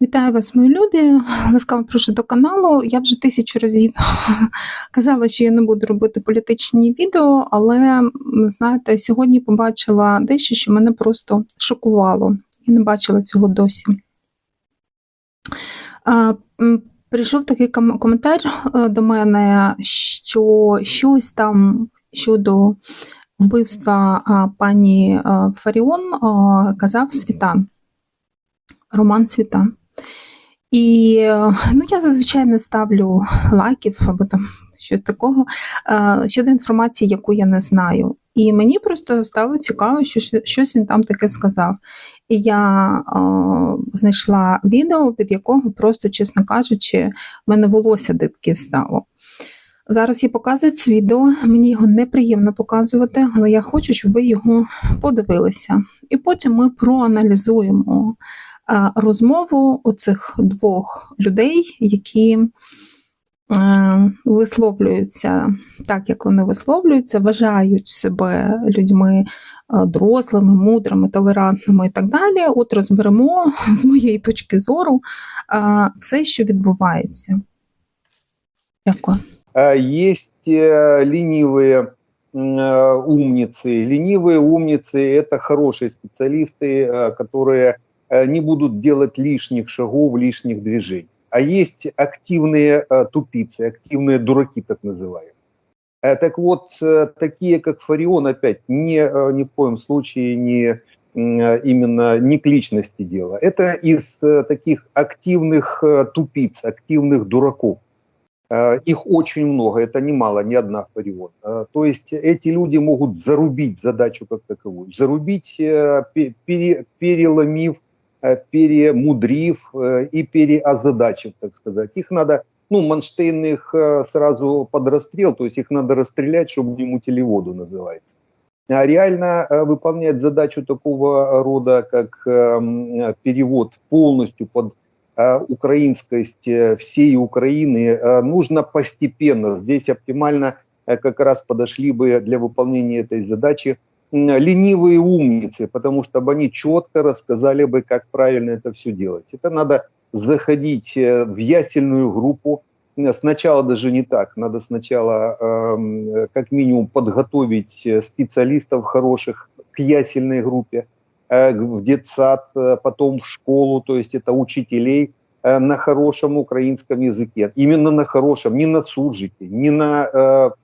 Вітаю вас, мої любі. Ласкаво прошу до каналу. Я вже тисячу разів казала, що я не буду робити політичні відео, але знаєте, сьогодні побачила дещо, що мене просто шокувало. Я не бачила цього досі. Прийшов такий ком- коментар е, до мене, що щось там щодо вбивства пані Фаріон казав Світан. Роман Світан. І е, ну, я зазвичай не ставлю лайків або там щось такого е, щодо інформації, яку я не знаю. І мені просто стало цікаво, що щось він там таке сказав. І я е, знайшла відео, від якого просто, чесно кажучи, в мене волосся дибки стало. Зараз я показую це відео, мені його неприємно показувати, але я хочу, щоб ви його подивилися. І потім ми проаналізуємо розмову оцих двох людей, які е, висловлюються так, як вони висловлюються, вважають себе людьми е, дорослими, мудрими, толерантними і так далі. От розберемо з моєї точки зору е, все, що відбувається. Дякую. А Есть э, ленивые м, э, умницы. Ленивые умницы – это хорошие специалисты, э, которые э, не будут делать лишних шагов, лишних движений. А есть активные э, тупицы, активные дураки, так называемые. Э, Так вот, э, такие как Фарион, опять, э, ни в коем случае не э, именно не к личности дело. Это из э, таких активных э, тупиц, активных дураков. Э, Их очень много, это немало, не одна Фарион. Э, То есть эти люди могут зарубить задачу как таковую, зарубить, э, пе- пере- переломив, э, перемудрив э, и переозадачив, так сказать. Их надо, ну, Манштейн их э, сразу под расстрел, то есть их надо расстрелять, чтобы не мутили воду, называется. А реально э, выполнять задачу такого рода, как эм, э, перевод полностью под э, украинскость э, всей Украины э, нужно постепенно. Здесь оптимально э, как раз подошли бы для выполнения этой задачи ленивые умницы, потому что бы они четко рассказали бы, как правильно это все делать. Это надо заходить э, в ясельную группу. Сначала даже не так. Надо сначала эм, как минимум подготовить э, специалистов хороших к ясельной группе э, в детсад, потом в школу, то есть это учителей на хорошем украинском языке. Именно на хорошем, не на суржике, не на,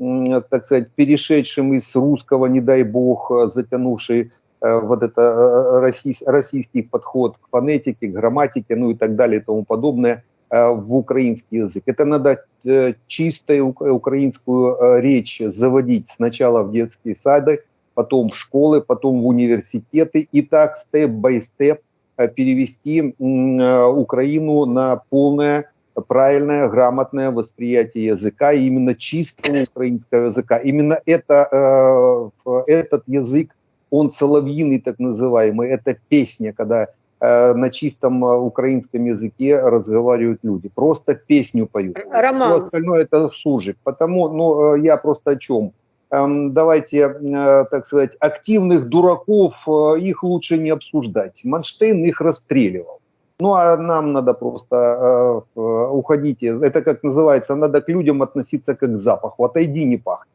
так сказать, перешедшем из русского, не дай бог, э, затянувший э, вот это э, российс- российский подход к фонетике, к грамматике, ну и так далее и тому подобное э, в украинский язык. Это надо э, чистую ук- украинскую э, речь заводить сначала в детские сады, потом в школы, потом в университеты и так степ-бай-степ э, перевести м, э, Украину на полное, правильное, грамотное восприятие языка, и именно чистого украинского языка. Именно это, э, этот язык, он соловьиный так называемый, это песня, когда э, на чистом э, украинском языке разговаривают люди. Просто песню поют. Роман. Все остальное это суржик. Потому, ну, э, я просто о чем? Эм, давайте, э, так сказать, активных дураков, их лучше не обсуждать. Манштейн их расстреливал. Ну, а нам надо просто э, э, уходить. Это как называется, надо к людям относиться как к запаху. Отойди, не пахнет.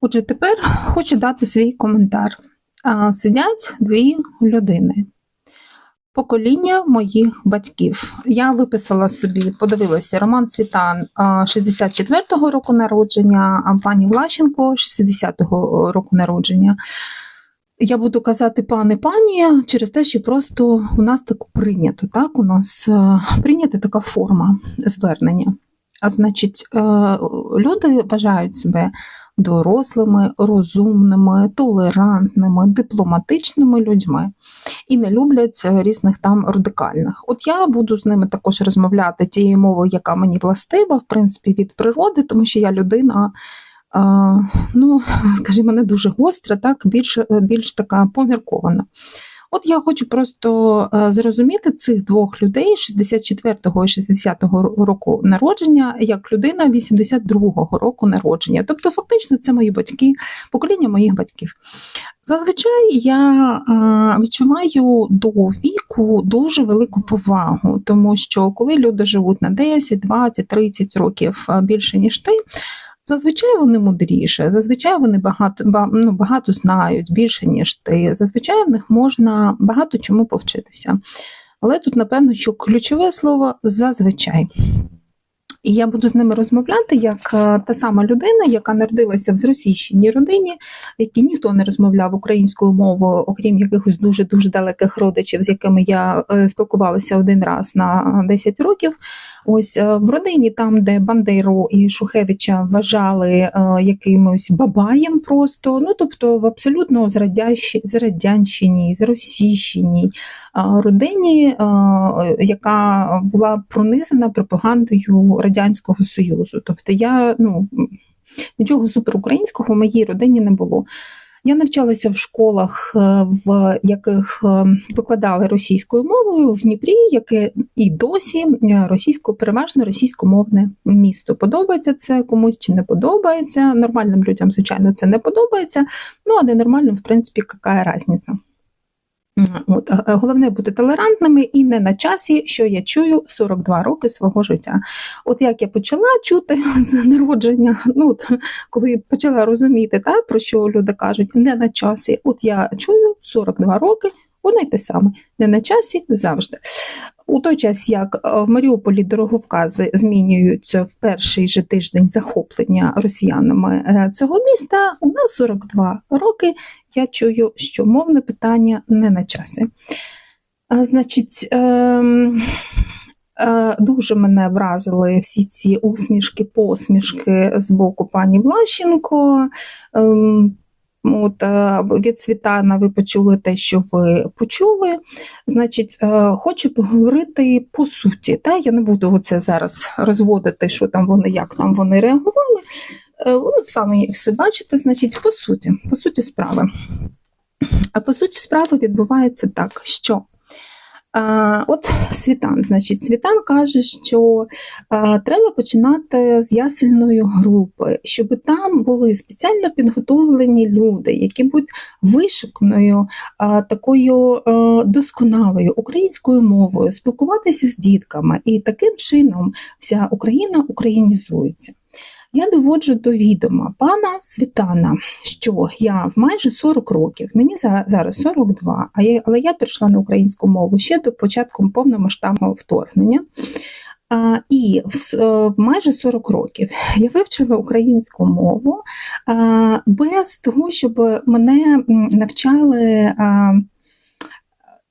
Отже, тепер хочу дати свій коментар. А, Сидять дві людини. Покоління моїх батьків. Я виписала собі, подивилася Роман Світан а, 64-го року народження, а пані Влащенко 60-го року народження. Я буду казати пане пані через те, що просто у нас так прийнято. Так? У нас е, прийнята така форма звернення. А значить, е, люди вважають себе дорослими, розумними, толерантними, дипломатичними людьми і не люблять різних там радикальних. От я буду з ними також розмовляти тією мовою, яка мені властива, в принципі, від природи, тому що я людина. Е, Ну, скажімо, не дуже гостра, так більш, більш така поміркована. От я хочу просто е, зрозуміти цих двох людей 64-го і 60-го року народження як людина 82-го року народження. Тобто, фактично, це мої батьки, покоління моїх батьків. Зазвичай я е, відчуваю до віку. дуже велику повагу, тому що коли люди живуть на 10, 20, 30 років більше ніж ти. Зазвичай вони мудріше, зазвичай вони багато ну, багато знають більше, ніж ти. Зазвичай в них можна багато чому повчитися. Але тут, напевно, що ключове слово зазвичай. І я буду з ними розмовляти як е, та сама людина, яка народилася в зросійщеній родині, якій ніхто не розмовляв українською мовою, окрім якихось дуже дуже далеких родичів, з якими я е, спілкувалася один раз на 10 років. Ось е, в родині, там, де Бандеру і Шухевича вважали е, якимось бабаєм, просто ну тобто в абсолютно зрадянщині, зросійщеній родині, е, яка була пронизана пропагандою радянського союзу. Тобто, я ну нічого суперукраїнського в моїй родині не було. Я навчалася в школах, е, в яких е, викладали російською мовою в Дніпрі, яке і досі е, російсько, переважно російськомовне місто. Подобається це комусь чи не подобається. Нормальним людям, звичайно, це не подобається. Ну а ненормальним, в принципі, яка різниця. От, Головне бути толерантними і не на часі, що я чую 42 роки свого життя. От як я почала чути з народження, ну от, коли почала розуміти, та, про що люди кажуть, не на часі, от я чую 42 роки, воно й те саме, не на часі завжди. У той час, як е, в Маріуполі дороговкази змінюються в перший же тиждень захоплення росіянами е, цього міста, у нас 42 роки. Я чую, що мовне питання не на часі. Значить, ем, е, дуже мене вразили всі ці усмішки, посмішки з боку пані Влащенко. Ем, От е, від Світана ви почули те, що ви почули. Значить, е, хочу поговорити по суті. Та? Я не буду оце зараз розводити, що там вони, як там вони реагували. Е, ви самі все бачите, значить, по суті, по суті справи. А по суті, справи відбувається так, що От Світан, значить, Світан каже, що треба починати з ясельної групи, щоб там були спеціально підготовлені люди, які будуть вишикною, такою досконалою українською мовою, спілкуватися з дітками, і таким чином вся Україна українізується. Я доводжу до відома пана Світана, що я в майже 40 років, мені зараз 42, а я, але я прийшла на українську мову ще до початку повномасштабного вторгнення. А, І в, в майже 40 років я вивчила українську мову а, без того, щоб мене навчали. А,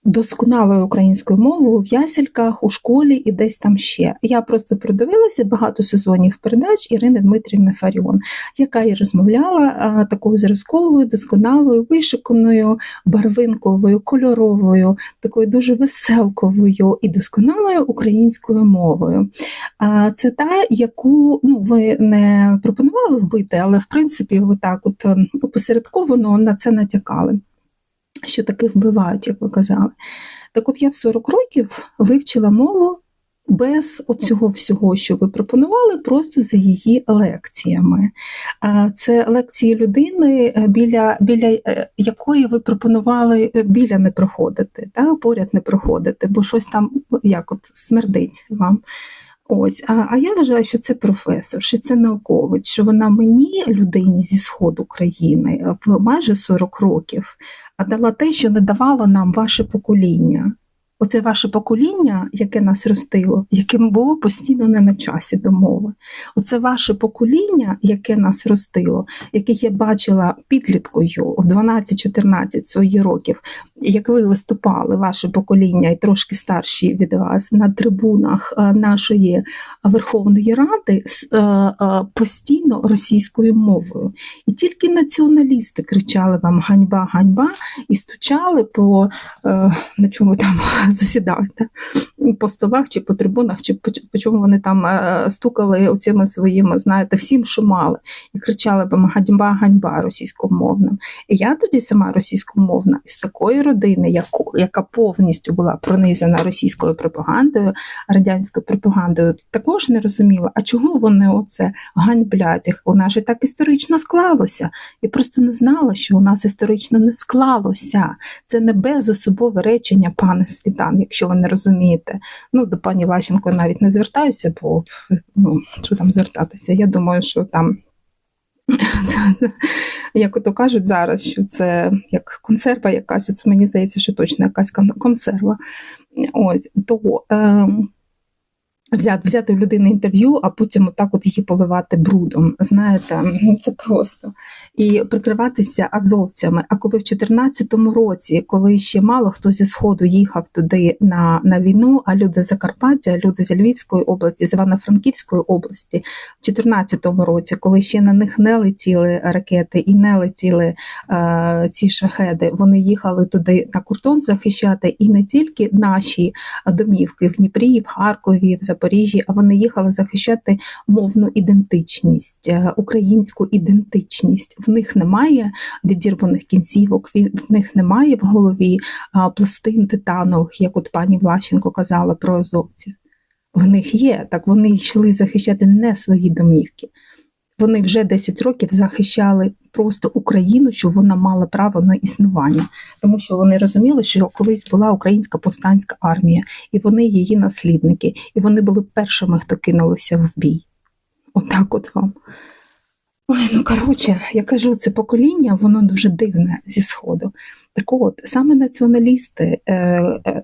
досконалою українською мовою в ясельках, у школі і десь там ще. Я просто продивилася багато сезонів передач Ірини Дмитрівни Фаріон, яка і розмовляла а, такою зразковою, досконалою, вишиканою, барвинковою, кольоровою, такою дуже веселковою і досконалою українською мовою. А, Це та, яку ну, ви не пропонували вбити, але в принципі, ви так от опосередковано на це натякали що таки вбивають, як ви казали. Так от я в 40 років вивчила мову без оцього всього, що ви пропонували, просто за її лекціями. Це лекції людини, е, біля біля е, якої ви пропонували е, біля не проходити, та, поряд не проходити, бо щось там як от смердить вам. Ось, а а я вважаю, що це професор, що це науковець, що вона мені, людині зі сходу країни, в майже 40 років, дала те, що не давало нам ваше покоління. Оце ваше покоління, яке нас ростило, яким було постійно не на часі до мови. Оце ваше покоління, яке нас ростило, яке я бачила підліткою в 12-14 своїх років, як ви виступали, ваше покоління і трошки старші від вас на трибунах е, нашої Верховної Ради е, е, постійно російською мовою. І тільки націоналісти кричали вам ганьба, ганьба і стучали по на чому там засідаєте по столах чи по трибунах, чи по, чому вони там е, стукали оцими своїми, знаєте, всім, що мали, і кричали би ганьба, ганьба російськомовним. І я тоді сама російськомовна із такої родини, яку, яка повністю була пронизана російською пропагандою, радянською пропагандою, також не розуміла, а чого вони оце ганьблять їх? У нас же так історично склалося. І просто не знала, що у нас історично не склалося. Це не безособове речення, пане Світ Майдан, якщо ви не розумієте. Ну, до пані Лащенко навіть не звертаюся, бо ну, що там звертатися? Я думаю, що там. Як ото кажуть зараз, що це як консерва якась, от мені здається, що точно якась консерва. Ось, то е, взяти, взяти в людини інтерв'ю, а потім отак от її поливати брудом. Знаєте, це просто. І прикриватися азовцями. А коли в 2014 році, коли ще мало хто зі Сходу їхав туди на на війну, а люди з Закарпаття, люди з Львівської області, з Івано-Франківської області, в 2014 році, коли ще на них не летіли ракети і не летіли е, ці шахеди, вони їхали туди на кордон захищати і не тільки наші домівки в Дніпрі, в Харкові, в Запоріжжі, а вони їхали захищати мовну ідентичність, е, українську ідентичність. В них немає відірваних кінцівок, в них немає в голові пластин титанових, як от пані Влащенко казала про азовців. В них є, так вони йшли захищати не свої домівки. Вони вже 10 років захищали просто Україну, щоб вона мала право на існування, тому що вони розуміли, що колись була українська повстанська армія, і вони її наслідники, і вони були першими, хто кинулися в бій. Отак от, от вам. Ой, ну коротше, я кажу, це покоління, воно дуже дивне зі Сходу. Так от, саме націоналісти е, е,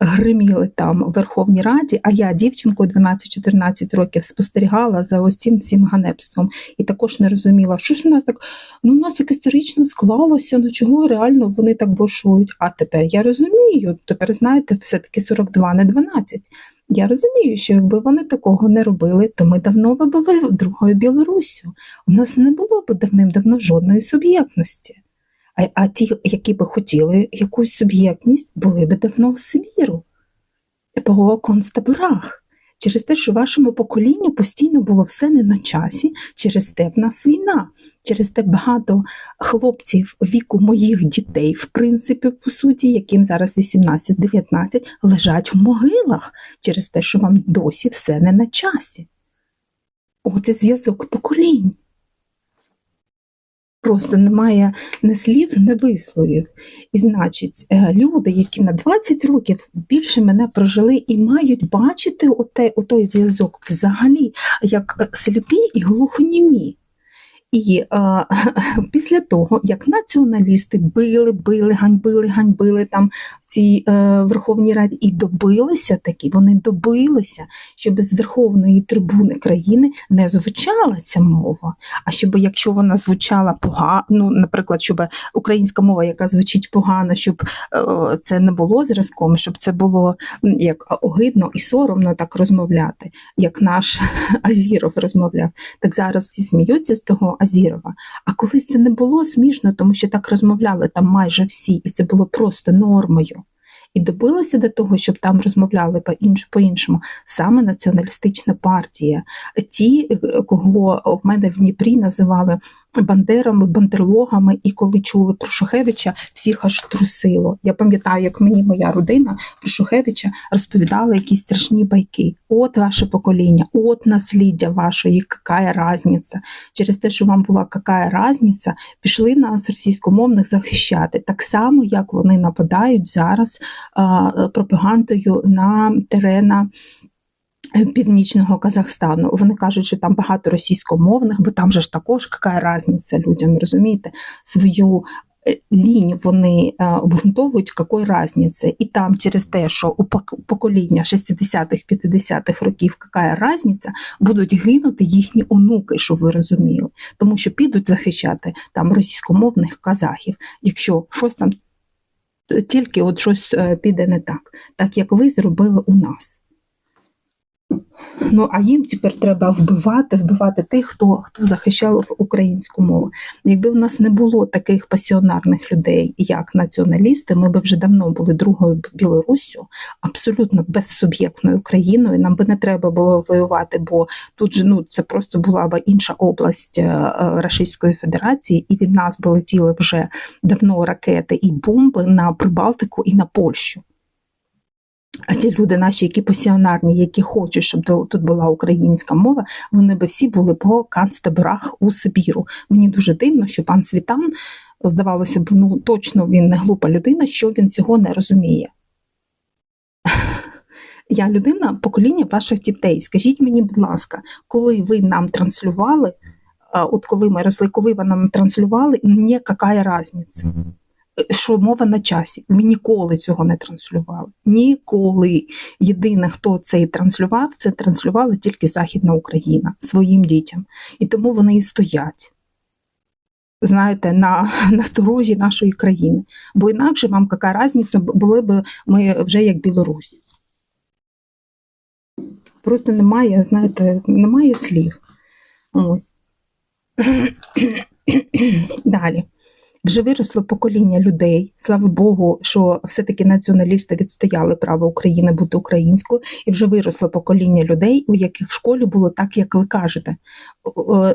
гриміли там в Верховній Раді, а я дівчинкою 12-14 років спостерігала за цим всім ганебством і також не розуміла, що ж у нас так, ну у нас так історично склалося, ну чого реально вони так бушують. А тепер я розумію, тепер знаєте, все-таки 42, не 12. Я розумію, що якби вони такого не робили, то ми давно би були другою Білоруссю. У нас не було б давним-давно жодної суб'єктності. А, а ті, які би хотіли якусь суб'єктність, були би давно в Сибіру, по концтаборах. Через те, що вашому поколінню постійно було все не на часі, через те в нас війна, через те багато хлопців віку моїх дітей, в принципі, по суті, яким зараз 18-19, лежать в могилах через те, що вам досі все не на часі. Оце зв'язок поколінь. Просто немає не слів, не висловів. І значить, е, люди, які на 20 років більше мене прожили і мають бачити оте, той зв'язок взагалі як сліпі і глухонімі. І е, після того, як націоналісти били, били, ганьбили, ганьбили там в цій е, Верховній Раді і добилися такі, вони добилися, щоб з Верховної трибуни країни не звучала ця мова. А щоб якщо вона звучала погано, ну, наприклад, щоб українська мова, яка звучить погано, щоб е, це не було зразком, щоб це було як огидно і соромно так розмовляти, як наш Азіров розмовляв. Так зараз всі сміються з того. Азірова. А колись це не було смішно, тому що так розмовляли там майже всі, і це було просто нормою. І добилася до того, щоб там розмовляли по-іншому саме націоналістична партія. Ті, кого в мене в Дніпрі називали бандерами, бандерлогами, і коли чули про Шухевича, всіх аж трусило. Я пам'ятаю, як мені моя родина про Шухевича розповідала якісь страшні байки. От ваше покоління, от насліддя вашої, яка різниця. Через те, що вам була яка різниця, пішли нас російськомовних захищати. Так само, як вони нападають зараз а, пропагандою на терена Північного Казахстану. Вони кажуть, що там багато російськомовних, бо там же ж також яка різниця людям, розумієте, свою е, лінію вони е, обґрунтовують, якої різниці. І там через те, що у покоління 60-х, 50-х років яка різниця, будуть гинути їхні онуки, щоб ви розуміли, тому що підуть захищати там російськомовних казахів, якщо щось там тільки от щось піде не так, так як ви зробили у нас. Ну а їм тепер треба вбивати, вбивати тих, хто хто захищав українську мову. Якби в нас не було таких пасіонарних людей, як націоналісти, ми б вже давно були другою Білоруссю, абсолютно безсуб'єктною країною. Нам би не треба було воювати, бо тут же ну це просто була б інша область е, е, Російської Федерації, і від нас би летіли вже давно ракети і бомби на Прибалтику і на Польщу. А ті люди наші, які пасіонарні, які хочуть, щоб тут була українська мова, вони би всі були по канцтаборах у Сибіру. Мені дуже дивно, що пан Світан, здавалося б, ну точно він не глупа людина, що він цього не розуміє. Я людина покоління ваших дітей. Скажіть мені, будь ласка, коли ви нам транслювали, от коли ми росли, коли ви нам транслювали, мені яка різниця? Що мова на часі. Ви ніколи цього не транслювали. Ніколи. Єдине, хто це і транслював, це транслювала тільки Західна Україна своїм дітям. І тому вони і стоять. Знаєте, на, сторожі нашої країни. Бо інакше вам яка різниця, були б ми вже як Білорусь. Просто немає, знаєте, немає слів. Ось. Далі. Вже виросло покоління людей. Слава Богу, що все-таки націоналісти відстояли право України бути українською, і вже виросло покоління людей, у яких в школі було так, як ви кажете.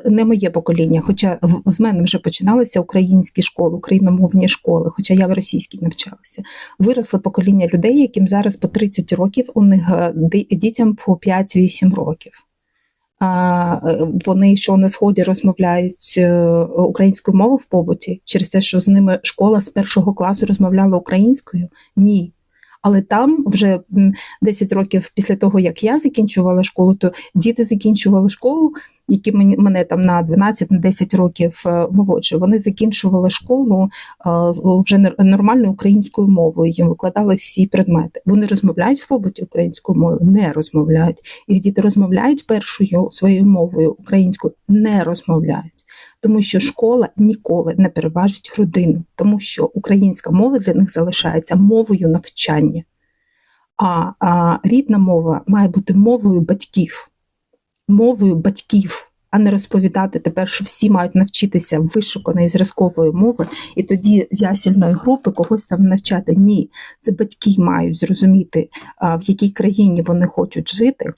Не моє покоління, хоча з мене вже починалися українські школи, україномовні школи, хоча я в російській навчалася. Виросло покоління людей, яким зараз по 30 років, у них е, дітям по 5-8 років. Е, вони що на сході розмовляють е, українською мовою в побуті через те, що з ними школа з першого класу розмовляла українською? Ні. Але там вже м, 10 років після того, як я закінчувала школу, то діти закінчували школу, які мене там на 12-10 років е, молодше. Вони закінчували школу е, вже нор- нормальною українською мовою. Їм викладали всі предмети. Вони розмовляють в побуті українською мовою? Не розмовляють. Їх діти розмовляють першою своєю мовою українською, не розмовляють. Тому що школа ніколи не переважить родину, тому що українська мова для них залишається мовою навчання. А, а рідна мова має бути мовою батьків, мовою батьків, а не розповідати тепер, що всі мають навчитися вишуканої зразкової мови, і тоді з ясільної групи когось там навчати. Ні, це батьки мають зрозуміти, в якій країні вони хочуть жити.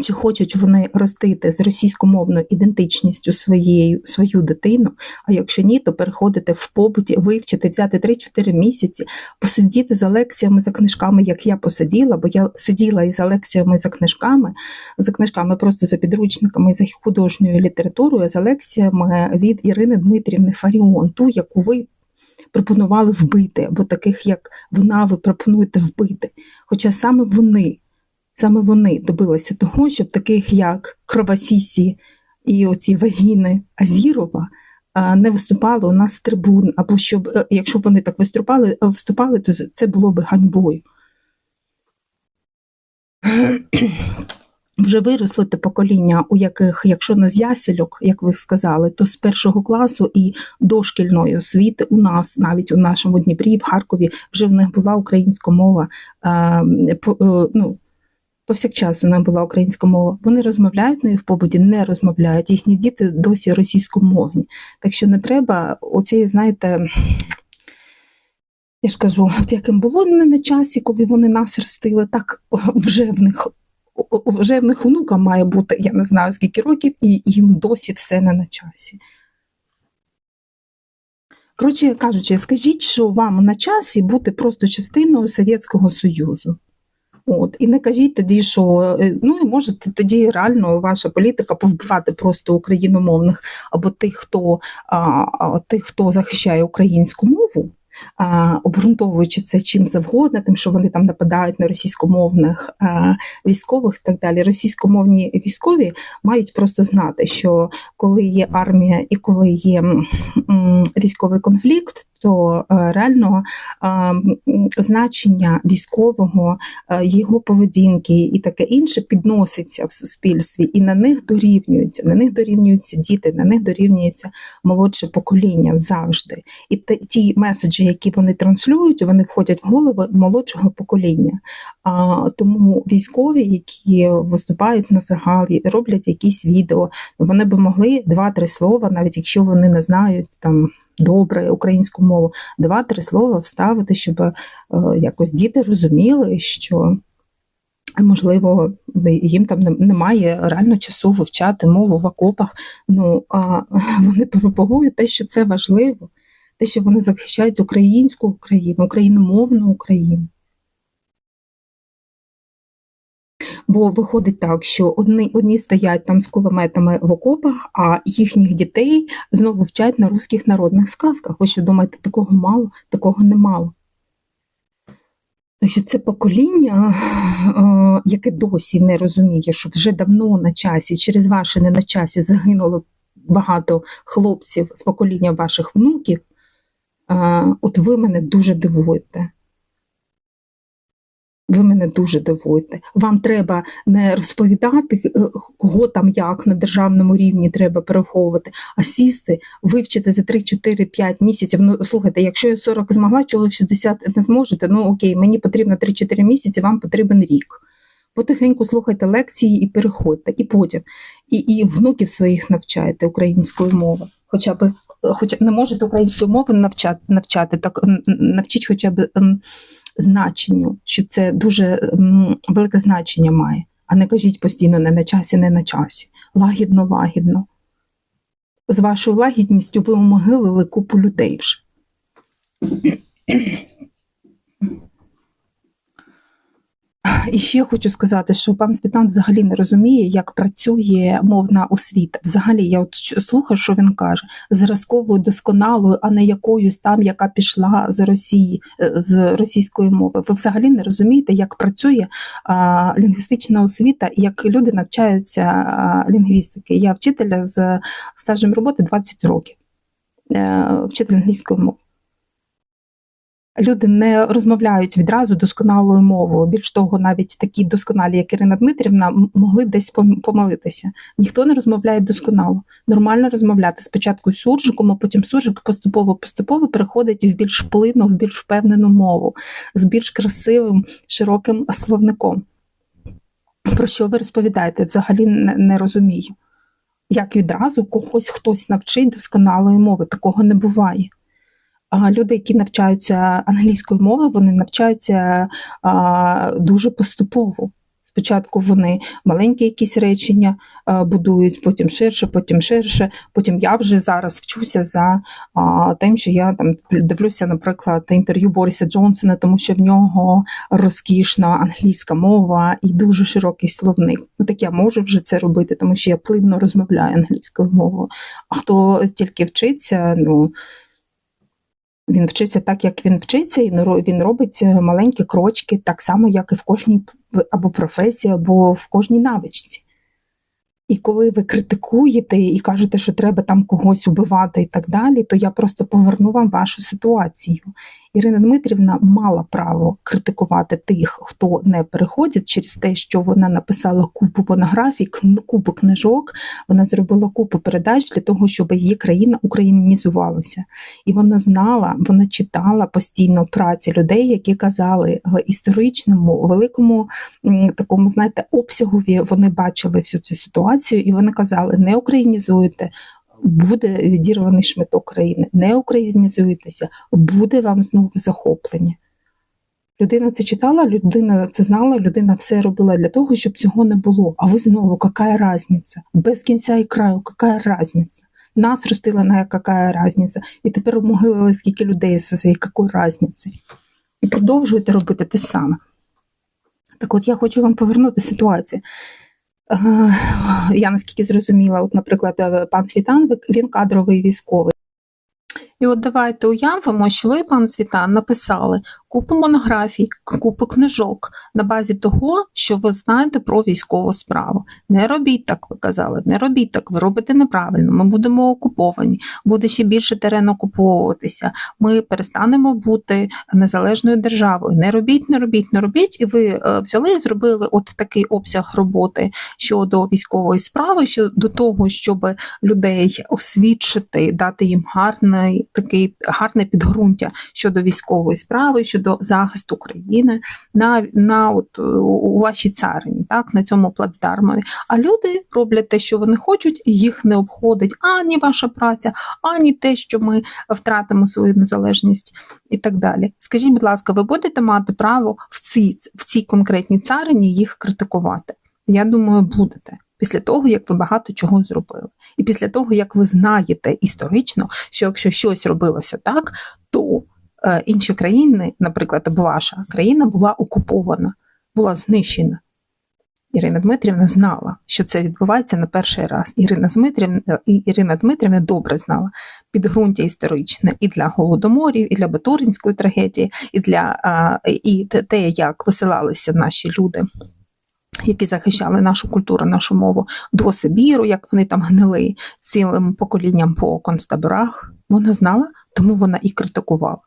Чи хочуть вони ростити з російськомовною ідентичністю своєю свою дитину? А якщо ні, то переходити в побуті, вивчити, взяти 3-4 місяці, посидіти за лекціями за книжками, як я посиділа, бо я сиділа і за лекціями за книжками, за книжками просто за підручниками, за художньою літературою, за лекціями від Ірини Дмитрівни Фаріон, ту, яку ви пропонували вбити, або таких, як вона, ви пропонуєте вбити. Хоча саме вони саме вони добилися того, щоб таких як Кровосісі і оці вагіни Азірова не виступали у нас з трибун, або щоб, е, якщо вони так виступали, е, вступали, то це було б ганьбою. Вже виросло те покоління, у яких, якщо не з ясельок, як ви сказали, то з першого класу і дошкільної освіти у нас, навіть у нашому Дніпрі, в Харкові, вже в них була українська мова. е, по- е, ну, повсякчас вона була українська мова. Вони розмовляють нею в побуді, не розмовляють. Їхні діти досі російськомовні. Так що не треба оцієї, знаєте, я ж кажу, от яким було не на часі, коли вони нас ростили, так вже в них. Вже в них онука має бути, я не знаю скільки років, і їм досі все не на часі. Коротше кажучи, скажіть, що вам на часі бути просто частиною Совєтського Союзу. От, і не кажіть тоді, що е, ну і може тоді реально ваша політика повбивати просто україномовних або тих, хто а, тих, хто захищає українську мову, обґрунтовуючи це чим завгодно, тим, що вони там нападають на російськомовних військових і так далі. Російськомовні військові мають просто знати, що коли є армія і коли є військовий конфлікт, то е, реально значення військового, е, його поведінки і таке інше підноситься в суспільстві, і на них дорівнюються. На них дорівнюються діти, на них дорівнюється молодше покоління завжди. І ті меседжі, які вони транслюють, вони входять в голови молодшого покоління. А, тому військові, які виступають на загал, і роблять якісь відео, вони би могли два-три слова, навіть якщо вони не знають там добре українську мову, два-три слова вставити, щоб е, якось діти розуміли, що. Можливо, їм там немає реально часу вивчати мову в окопах. Ну а вони пропагують те, що це важливо, те, що вони захищають українську Україну, україномовну Україну. Бо виходить так, що одні, одні стоять там з кулеметами в окопах, а їхніх дітей знову вчать на русських народних сказках. Ви що думаєте, такого мало? Такого немало. Так це покоління, е, яке досі не розуміє, що вже давно на часі, через ваше не на часі загинуло багато хлопців з покоління ваших внуків. От ви мене дуже дивуєте. Ви мене дуже дивуєте. Вам треба не розповідати, е, кого там як на державному рівні треба переховувати, а сісти, вивчити за 3-4-5 місяців. Ну, слухайте, якщо я 40 змогла, чого ви 60 не зможете, ну окей, мені потрібно 3-4 місяці, вам потрібен рік. Потихеньку слухайте лекції і переходьте. І потім. І, і внуків своїх навчайте українською мовою. Хоча б хоча не можете українську мову навчати, навчати, так навчіть хоча б значенню, що це дуже велике значення має. А не кажіть постійно не на часі, не на часі. Лагідно, лагідно. З вашою лагідністю ви умогилили купу людей вже. І ще хочу сказати, що пан Світан взагалі не розуміє, як працює мовна освіта. Взагалі, я от слухаю, що він каже, зразковою досконалою, а не якоюсь там, яка пішла з Росії, е, з російської мови. Ви взагалі не розумієте, як працює а, лінгвістична освіта як люди навчаються а, лінгвістики. Я вчителя з стажем роботи 20 років, е, вчитель англійської мови. Люди не розмовляють відразу досконалою мовою. Більш того, навіть такі досконалі, як Ірина Дмитрівна, могли десь помилитися. Ніхто не розмовляє досконало. Нормально розмовляти спочатку суржиком, а потім суржик поступово-поступово переходить в більш плинну, в більш впевнену мову, з більш красивим, широким словником. Про що ви розповідаєте? Взагалі не розумію. Як відразу когось хтось навчить досконалої мови, такого не буває. Люди, які навчаються англійською мовою, вони навчаються дуже поступово. Спочатку вони маленькі якісь речення будують, потім ширше, потім ширше. Потім я вже зараз вчуся за тим, що я там дивлюся, наприклад, інтерв'ю Бориса Джонсона, тому що в нього розкішна англійська мова і дуже широкий словник. Ну так я можу вже це робити, тому що я плинно розмовляю англійською мовою. А хто тільки вчиться, ну. Він вчиться так, як він вчиться, і він робить е, маленькі крочки, так само, як і в кожній або професії, або в кожній навичці. І коли ви критикуєте і кажете, що треба там когось убивати і так далі, то я просто поверну вам вашу ситуацію. Ірина Дмитрівна мала право критикувати тих, хто не переходить через те, що вона написала купу монографій, купу книжок, вона зробила купу передач для того, щоб її країна українізувалася. І вона знала, вона читала постійно праці людей, які казали в історичному великому такому, знаєте, обсягові вони бачили всю цю ситуацію, і вони казали: не українізуйте. Буде відірваний шматок країни, не українізуйтеся, буде вам знову захоплення. Людина це читала, людина це знала, людина все робила для того, щоб цього не було. А ви знову, яка різниця? Без кінця і краю, яка різниця? Нас ростила на яка різниця, і тепер могилили скільки людей за своєю якою різниці. І продовжуєте робити те саме. Так от я хочу вам повернути ситуацію. Е, Я наскільки зрозуміла, от, наприклад, е, пан Світан, він кадровий військовий. І от давайте уявимо, що ви, пан Світан, написали купу монографій, купу книжок на базі того, що ви знаєте про військову справу. Не робіть так, ви казали, не робіть так, ви робите неправильно. Ми будемо окуповані, буде ще більше терен окуповуватися. Ми перестанемо бути незалежною державою. Не робіть, не робіть, не робіть. І ви е, взяли і зробили от такий обсяг роботи щодо військової справи, щодо того, щоб людей освідчити, дати їм гарний такий гарне підґрунтя щодо військової справи, щодо захисту країни на, на от, е, у вашій царині, так на цьому плацдармові. А люди роблять те, що вони хочуть, їх не обходить ані ваша праця, ані те, що ми втратимо свою незалежність і так далі. Скажіть, будь ласка, ви будете мати право в цій, в цій конкретній царині їх критикувати? Я думаю, будете. Після того, як ви багато чого зробили, і після того, як ви знаєте історично, що якщо щось робилося так, то інші країни, наприклад, або ваша країна, була окупована, була знищена. Ірина Дмитрівна знала, що це відбувається на перший раз. Ірина Дмитрівна, і Ірина Дмитрівна добре знала підґрунтя історичне і для голодоморів, і для Батуринської трагедії, і для і те, як висилалися наші люди, які захищали нашу культуру, нашу мову до Сибіру, як вони там гнили цілим поколінням по концтаборах. Вона знала, тому вона і критикувала.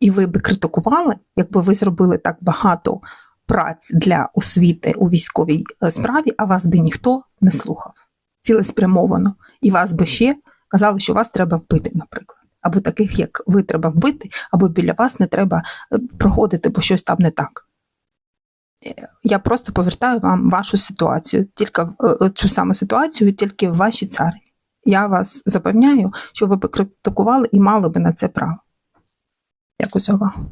І ви би критикували, якби ви зробили так багато праць для освіти у військовій е, справі, а вас би ніхто не слухав цілеспрямовано. І вас би ще казали, що вас треба вбити, наприклад. Або таких, як ви, треба вбити, або біля вас не треба е, проходити, бо щось там не так. Е, Я просто повертаю вам вашу ситуацію, тільки цю саму ситуацію, тільки в вашій царині. Я вас запевняю, що ви б критикували і мали би на це право. За увагу.